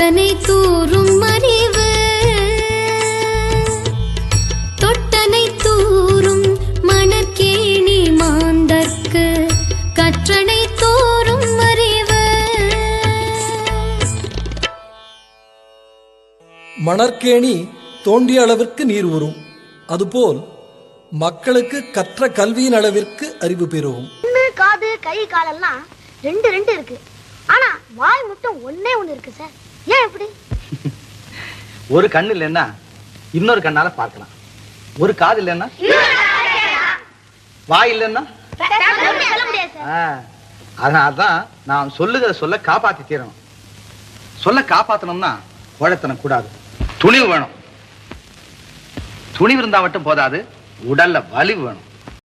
தொட்டனை தூரும் அறிவு தொட்டனை தூரும் மணக்கேணி மாந்தற்கு கற்றனை தூரும் அறிவு மணற்கேணி தோண்டிய அளவிற்கு நீர் ஊறும். அதுபோல் மக்களுக்கு கற்ற கல்வியின் அளவிற்கு அறிவு பெறும் காது கை காலெல்லாம் ரெண்டு ரெண்டு இருக்கு. ஆனா வாய் மட்டும் ஒன்னே ஒன்னு இருக்கு சார். ஏன் இப்படி? ஒரு கண்ணு இல்லைன்னா இன்னொரு கண்ணால பார்க்கலாம். ஒரு காது இல்லைன்னா? வாய் இல்லைன்னா? அதனாலதான் நான் சொல்லுகிற சொல்ல காப்பாத்தி தீரணும். சொல்ல காப்பாத்தணும்னா கோழைத்தனம் கூடாது. துணிவு வேணும். துணிவு இருந்தா மட்டும் போதாது. உடல்ல வலிவு வேணும்.